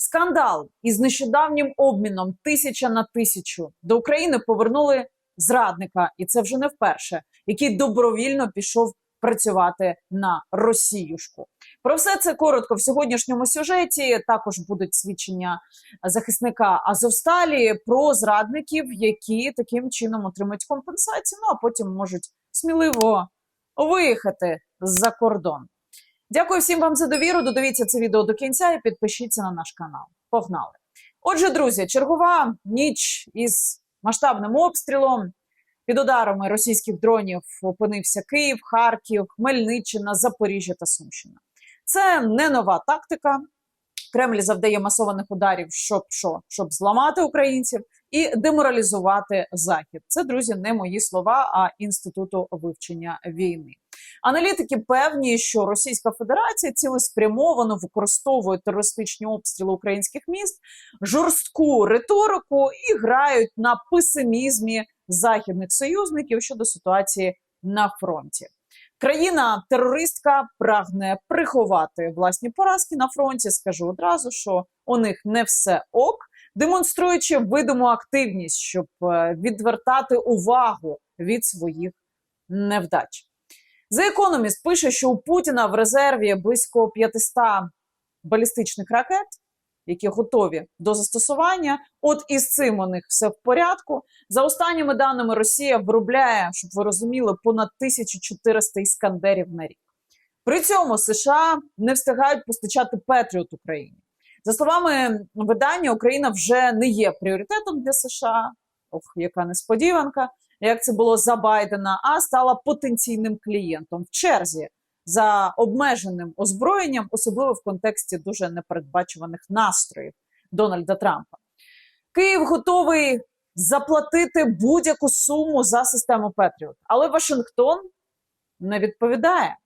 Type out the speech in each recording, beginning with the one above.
Скандал із нещодавнім обміном тисяча на тисячу до України повернули зрадника, і це вже не вперше, який добровільно пішов працювати на Росіюшку. Про все це коротко в сьогоднішньому сюжеті. Також будуть свідчення захисника Азовсталі про зрадників, які таким чином отримають компенсацію. Ну а потім можуть сміливо виїхати за кордон. Дякую всім вам за довіру. Додивіться це відео до кінця і підпишіться на наш канал. Погнали! Отже, друзі, чергова ніч із масштабним обстрілом. Під ударами російських дронів опинився Київ, Харків, Хмельниччина, Запоріжжя та Сумщина. Це не нова тактика. Кремль завдає масованих ударів, щоб що? щоб зламати українців і деморалізувати захід. Це друзі, не мої слова, а інституту вивчення війни. Аналітики певні, що Російська Федерація цілеспрямовано використовує терористичні обстріли українських міст, жорстку риторику і грають на песимізмі західних союзників щодо ситуації на фронті. Країна-терористка прагне приховати власні поразки на фронті. Скажу одразу, що у них не все ок, демонструючи видиму активність, щоб е, відвертати увагу від своїх невдач. The Economist пише, що у Путіна в резерві близько 500 балістичних ракет, які готові до застосування. От із цим у них все в порядку. За останніми даними, Росія виробляє, щоб ви розуміли, понад 1400 іскандерів на рік. При цьому США не встигають постачати Петріот Україні. За словами видання, Україна вже не є пріоритетом для США. Ох, яка несподіванка, як це було за Байдена, а стала потенційним клієнтом в черзі за обмеженим озброєнням, особливо в контексті дуже непередбачуваних настроїв Дональда Трампа. Київ готовий заплатити будь-яку суму за систему Петріот, але Вашингтон не відповідає.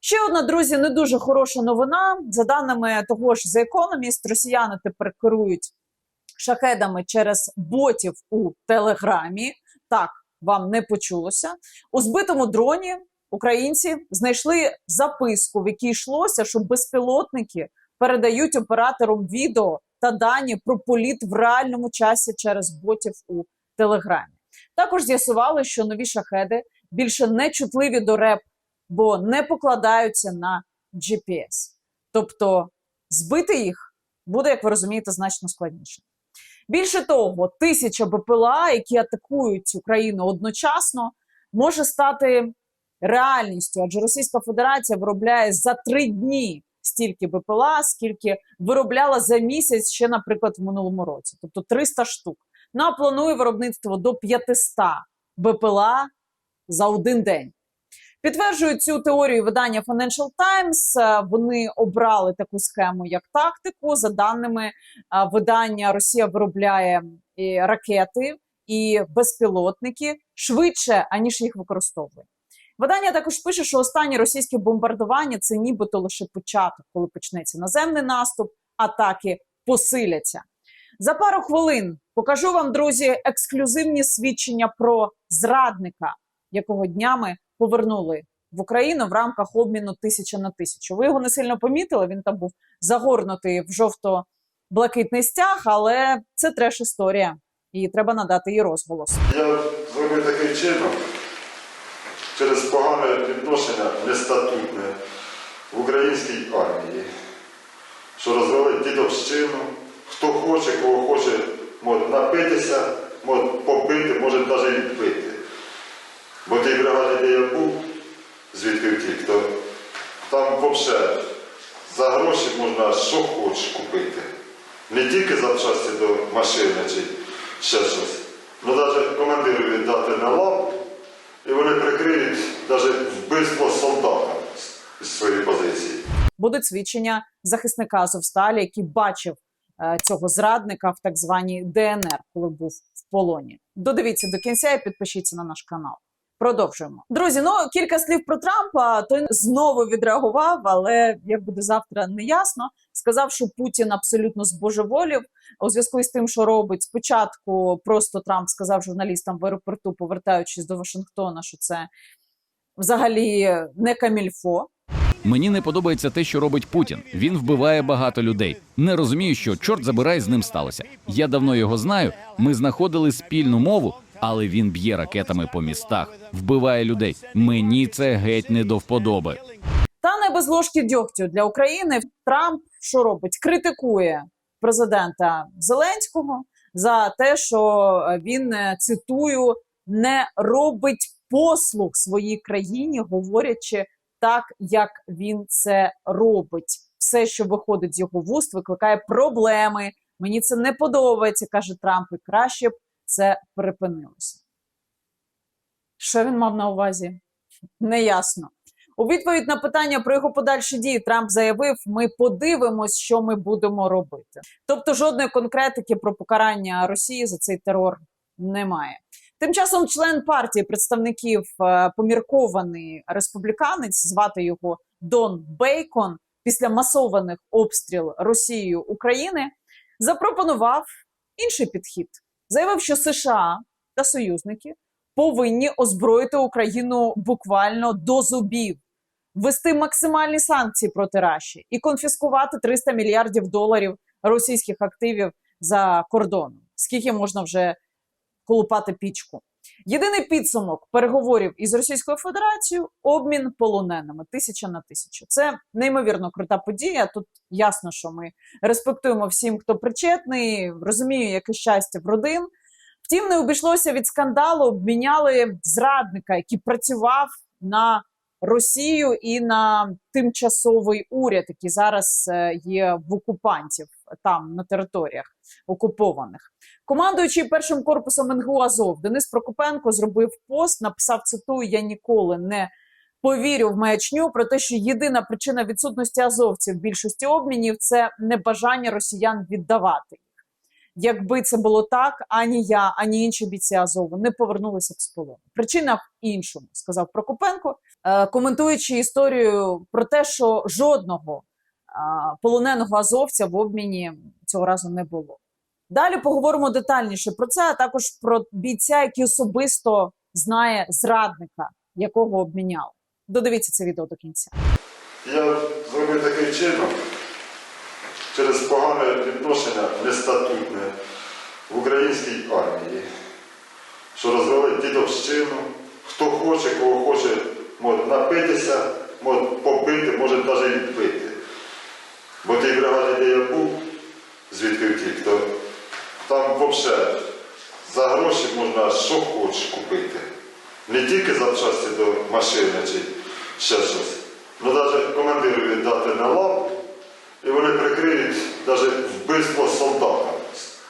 Ще одна, друзі, не дуже хороша новина. За даними того ж The Economist, росіяни тепер керують шахедами через ботів у Телеграмі. Так, вам не почулося. У збитому дроні українці знайшли записку, в якій йшлося, що безпілотники передають операторам відео та дані про політ в реальному часі через ботів у Телеграмі. Також з'ясували, що нові шахеди більше не чутливі до РЕП, бо не покладаються на GPS. Тобто збити їх буде, як ви розумієте, значно складніше. Більше того, тисяча БПЛА, які атакують Україну одночасно, може стати реальністю, адже Російська Федерація виробляє за три дні стільки БПЛА, скільки виробляла за місяць ще, наприклад, в минулому році, тобто 300 штук. Ну а планує виробництво до 500 БПЛА за один день. Підтверджують цю теорію видання Financial Times. Е, Вони обрали таку схему як тактику. За даними е, видання, Росія виробляє ракети і безпілотники швидше, аніж їх використовує. Видання також пише, що останні російські бомбардування це нібито лише початок, коли почнеться наземний наступ, атаки посиляться. За пару хвилин покажу вам, друзі, ексклюзивні свідчення про зрадника, якого днями повернули в Україну в рамках обміну тисяча на тисячу. Ви його не сильно помітили. Він там був загорнутий в жовто-блакитний стяг, але це треш історія, і треба надати їй розголос. Я зробив таким чином через погане відношення нестатутне в українській армії, що розвели дідовщину, хто хоче, кого хоче, може напитися, може побити, може навіть і вбити. Бо тій бригаді, де я був, звідки втік, то там взагалі за гроші можна що хочеш купити. Не тільки запчасті до машини чи ще щось. Ну навіть командиру віддати на лаву, і вони прикриють навіть вбивство солдата з своєї позиції. Будуть свідчення захисника Азовсталі, який бачив е, цього зрадника в так званій ДНР, коли був в полоні. Додивіться до кінця і підпишіться на наш канал. Продовжуємо. Друзі, ну кілька слів про Трампа. Той знову відреагував, але як буде завтра, не ясно. Сказав, що Путін абсолютно збожеволів у зв'язку з тим, що робить. Спочатку просто Трамп сказав журналістам в аеропорту, повертаючись до Вашингтона, що це взагалі не камільфо. Мені не подобається те, що робить Путін. Він вбиває багато людей. Не розумію, що чорт забирай з ним сталося. Я давно його знаю. Ми знаходили спільну мову, але він б'є ракетами по містах, вбиває людей. Мені це геть не до вподоби. Та не без ложки дьогтю для України. Трамп що робить? Критикує президента Зеленського за те, що він е, цитую не робить послуг своїй країні, говорячи так, як він це робить. Все, що виходить з його вуст, викликає проблеми. Мені це не подобається, каже Трамп, і краще це припинилося. Що він мав на увазі? Неясно. У відповідь на питання про його подальші дії Трамп заявив: ми подивимось, що ми будемо робити. Тобто, жодної конкретики про покарання Росії за цей терор немає. Тим часом член партії представників е, поміркований республіканець, звати його Дон Бейкон, після масованих обстріл Росією України, запропонував інший підхід. Заявив, що США та союзники повинні озброїти Україну буквально до зубів, ввести максимальні санкції проти Раші і конфіскувати 300 мільярдів доларів російських активів за кордоном. Скільки можна вже колупати пічку? Єдиний підсумок переговорів із Російською Федерацією обмін полоненими тисяча на тисячу. Це неймовірно крута подія. Тут ясно, що ми респектуємо всім, хто причетний, розумію, яке щастя в родин. Втім, не обійшлося від скандалу. Обміняли зрадника, який працював на Росію і на тимчасовий уряд, який зараз е, є в окупантів там на територіях окупованих. Командуючий першим корпусом НГУ Азов Денис Прокопенко зробив пост, написав цитую: Я ніколи не повірю в маячню про те, що єдина причина відсутності азовців в більшості обмінів це небажання росіян віддавати їх. Якби це було так, ані я, ані інші бійці Азову не повернулися б з полону. Причина в іншому, сказав Прокопенко, е, коментуючи історію про те, що жодного полоненого азовця в обміні цього разу не було. Далі поговоримо детальніше про це, а також про бійця, який особисто знає зрадника, якого обміняли. Додивіться це відео до кінця. Я зробив таким чином через погане відношення нестатутне в українській армії, що розвели дідовщину. Хто хоче, кого хоче, може напитися, може побити, може навіть і вбити. Бо в тій бригаді, де я був, звідки втік, то там взагалі за гроші можна що хочеш купити. Не тільки запчасті до машини чи ще щось. Ну навіть командиру віддати на лаву, і вони прикриють навіть вбивство солдата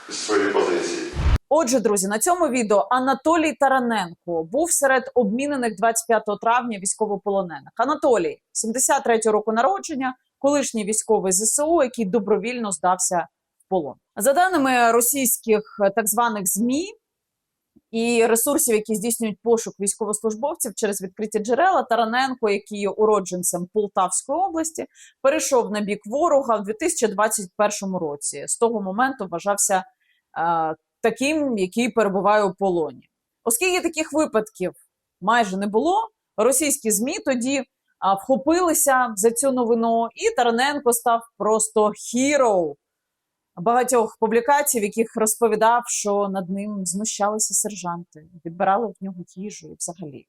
з своєї позиції. Отже, друзі, на цьому відео Анатолій Тараненко був серед обмінених 25 травня військовополонених. Анатолій, 73 року народження, колишній військовий ЗСУ, який добровільно здався в полон. За даними російських е, так званих ЗМІ і ресурсів, які здійснюють пошук військовослужбовців через відкриті джерела, Тараненко, який є уродженцем Полтавської області, перейшов на бік ворога в 2021 році. З того моменту вважався е, таким, який перебуває у полоні. Оскільки таких випадків майже не було, російські ЗМІ тоді вхопилися за цю новину, і Тараненко став просто хіроу багатьох публікацій, в яких розповідав, що над ним знущалися сержанти, відбирали в нього їжу і взагалі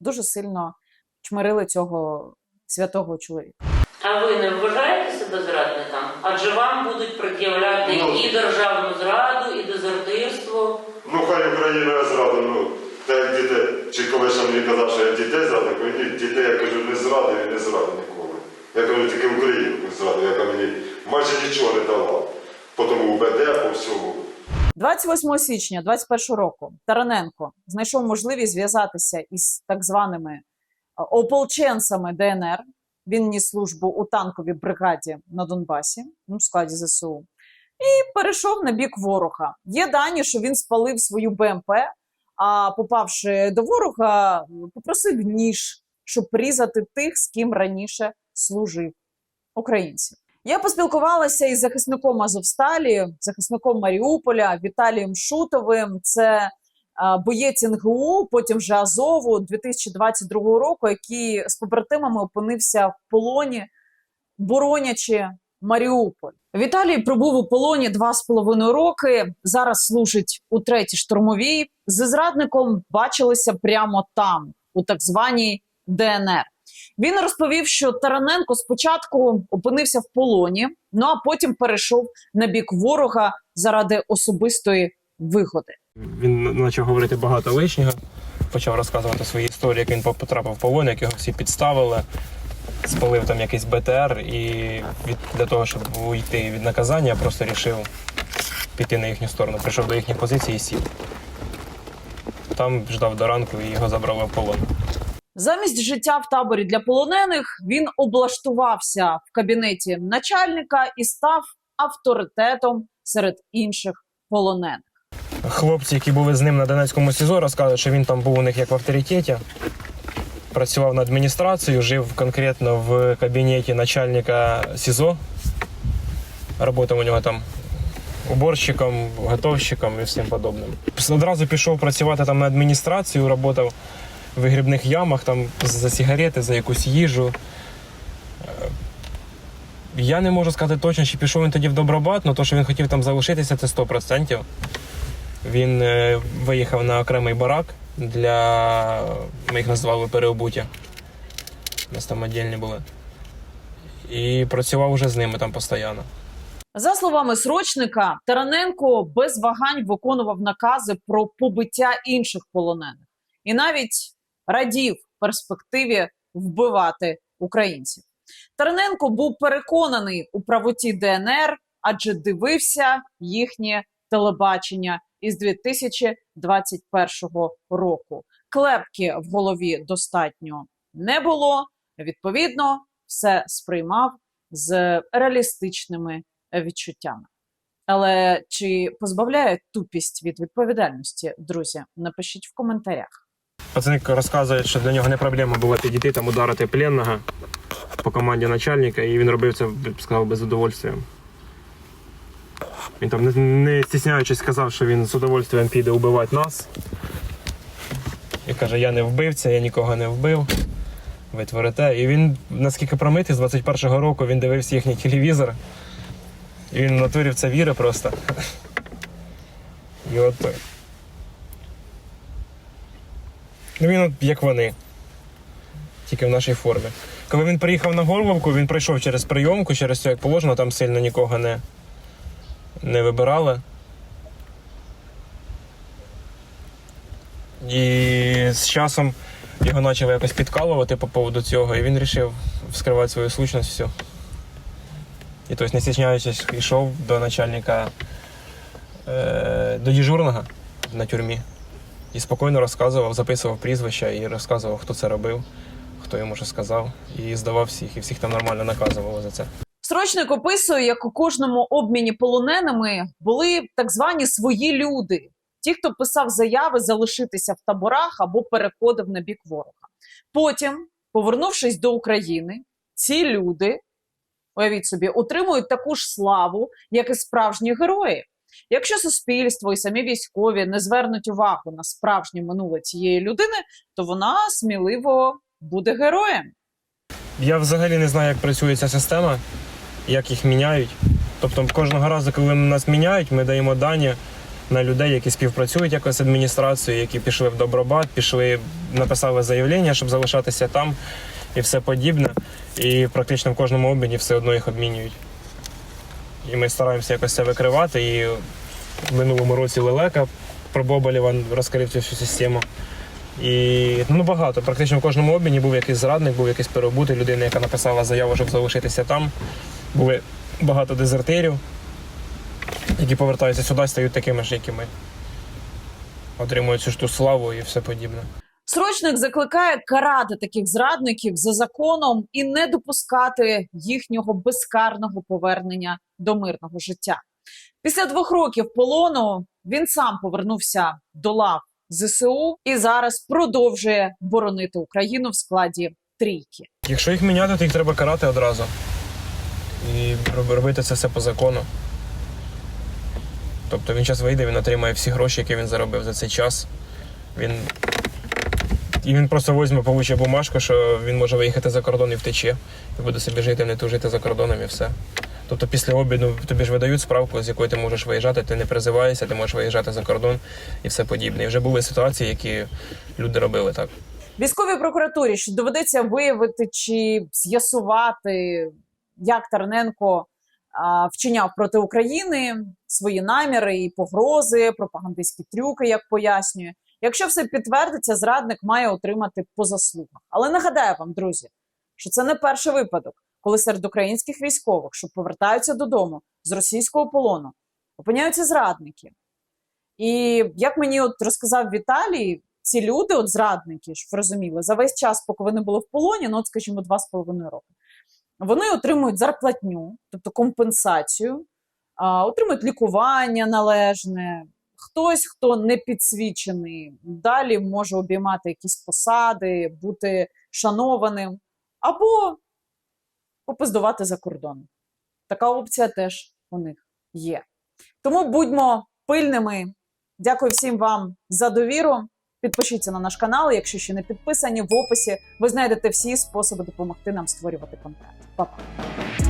дуже сильно чмирили цього святого чоловіка. А ви не вважаєте себе зрадником? Адже вам будуть пред'являти Ну. і державну зраду, і дезертирство. Ну хай Україна зрада, ну, як дітей, чи коли ще мені казав, що я дітей зрадив, ні, дітей я кажу, не зрадив і не зрадив ніколи. Я кажу, тільки Україну зрадив, яка мені майже нічого не дала. По тому УБД, по всьому. 28 січня 2021 року Тараненко знайшов можливість зв'язатися із так званими е, ополченцями ДНР. Він ніс службу у танковій бригаді на Донбасі, ну, в складі ЗСУ, і перейшов на бік ворога. Є дані, що він спалив свою БМП, а попавши до ворога, попросив ніж, щоб різати тих, з ким раніше служив українців. Я поспілкувалася із захисником Азовсталі, захисником Маріуполя Віталієм Шутовим. Це боєць НГУ, потім вже Азову 2022 року, який з побратимами опинився в полоні, боронячи Маріуполь. Віталій пробув у полоні два з половиною роки. Зараз служить у третій штурмовій. Зі зрадником бачилися прямо там, у так званій ДНР. Він розповів, що Тараненко спочатку опинився в полоні, ну а потім перейшов на бік ворога заради особистої вигоди. Він почав говорити багато лишнього, почав розказувати свої історії, як він потрапив в полон, як його всі підставили, спалив там якийсь БТР і від, для того, щоб уйти від наказання, я просто вирішив піти на їхню сторону. Прийшов до їхньої позиції і сів. Там ждав до ранку і його забрали в полон. Замість життя в таборі для полонених він облаштувався в кабінеті начальника і став авторитетом серед інших полонених. Хлопці, які були з ним на Донецькому СІЗО, розказують, що він там був у них як в авторитеті. Працював на адміністрацію, жив конкретно в кабінеті начальника СІЗО. Работав у нього там уборщиком, готовщиком і всім подобним. Одразу пішов працювати там на адміністрацію, працював в вигрібних ямах там за сигарети, за якусь їжу. Е, Я не можу сказати точно, чи пішов він тоді в Добробат, але то, що він хотів там залишитися, це 100%. Він е, виїхав на окремий барак для. Ми їх називали переобуття. У нас там віддільні були. І працював уже з ними там постійно. За словами срочника, Тараненко без вагань виконував накази про побиття інших полонених і навіть радів перспективі вбивати українців. Тараненко був переконаний у правоті ДНР, адже дивився їхнє телебачення із 2021 року. Клепки в голові достатньо не було. Відповідно, все сприймав з реалістичними відчуттями. Але чи позбавляє тупість від відповідальності, друзі? Напишіть в коментарях. Пацани розказують, що для нього не проблема було підійти там ударити пленного по команді начальника, і він робив це, сказав, без удовольствия. Він там, не, стісняючись, сказав, що він з удовольствием піде вбивати нас. І каже, я не вбивця, я нікого не вбив. Ви творите. І він, наскільки промитий, з 21-го року він дивився їхній телевізор. І він в натурі в це вірить просто. І от. Ну він от як вони. Тільки в нашій формі. Коли він приїхав на Горловку, він пройшов через прийомку, через все як положено, там сильно нікого не, не вибирали. І з часом його почали якось підкалувати по поводу цього, і він вирішив вскривати свою сущність все. І тобто, не стісняючись, йшов до начальника е, до дежурного на тюрмі. І спокійно розказував, записував прізвища і розказував, хто це робив, хто йому що сказав, і здавав всіх, і всіх там нормально наказували за це. Срочник описує, як у кожному обміні полоненими були так звані свої люди, ті, хто писав заяви залишитися в таборах або переходив на бік ворога. Потім, повернувшись до України, ці люди, уявіть собі, отримують таку ж славу, як і справжні герої. Якщо суспільство і самі військові не звернуть увагу на справжнє минуле цієї людини, то вона сміливо буде героєм. Я взагалі не знаю, як працює ця система, як їх міняють. Тобто кожного разу, коли нас міняють, ми даємо дані на людей, які співпрацюють якось з адміністрацією, які пішли в Добробат, пішли, написали заявлення, щоб залишатися там і все подібне. І практично в кожному обміні все одно їх обмінюють. І ми стараємося якось це викривати. І в минулому році Лелека про Боболєва розкрив цю всю систему. І ну багато. Практично в кожному обміні був якийсь зрадник, був якийсь перебутий людина, яка написала заяву, щоб залишитися там. Були багато дезертирів, які повертаються сюди, стають такими ж, як і ми. Отримують цю ж ту славу і все подібне. Срочник закликає карати таких зрадників за законом і не допускати їхнього безкарного повернення до мирного життя. Після двох років полону він сам повернувся до лав ЗСУ і зараз продовжує боронити Україну в складі трійки. Якщо їх міняти, то їх треба карати одразу. І робити це все по закону. Тобто він зараз вийде, він отримає всі гроші, які він заробив за цей час. Він. І він просто візьме, получить бумажку, що він може виїхати за кордон і втече. І буде собі жити, не тужити за кордоном і все. Тобто після обіду тобі ж видають справку, з якою ти можеш виїжджати, ти не призиваєшся, ти можеш виїжджати за кордон і все подібне. І вже були ситуації, які люди робили так. Військовій прокуратурі що доведеться виявити чи з'ясувати, як Терненко а, вчиняв проти України свої наміри і погрози, пропагандистські трюки, як пояснює. Якщо все підтвердиться, зрадник має отримати по заслугах. Але нагадаю вам, друзі, що це не перший випадок, коли серед українських військових, що повертаються додому з російського полону, опиняються зрадники. І як мені от розказав Віталій, ці люди, от зрадники, ви розуміли, за весь час, поки вони були в полоні, ну от скажімо, два з половиною роки, вони отримують зарплатню, тобто компенсацію, отримують лікування належне. Хтось, хто не підсвічений, далі може обіймати якісь посади, бути шанованим, або попиздувати за кордон. Така опція теж у них є. Тому будьмо пильними. Дякую всім вам за довіру. Підпишіться на наш канал, якщо ще не підписані. В описі ви знайдете всі способи допомогти нам створювати контент. Па-па!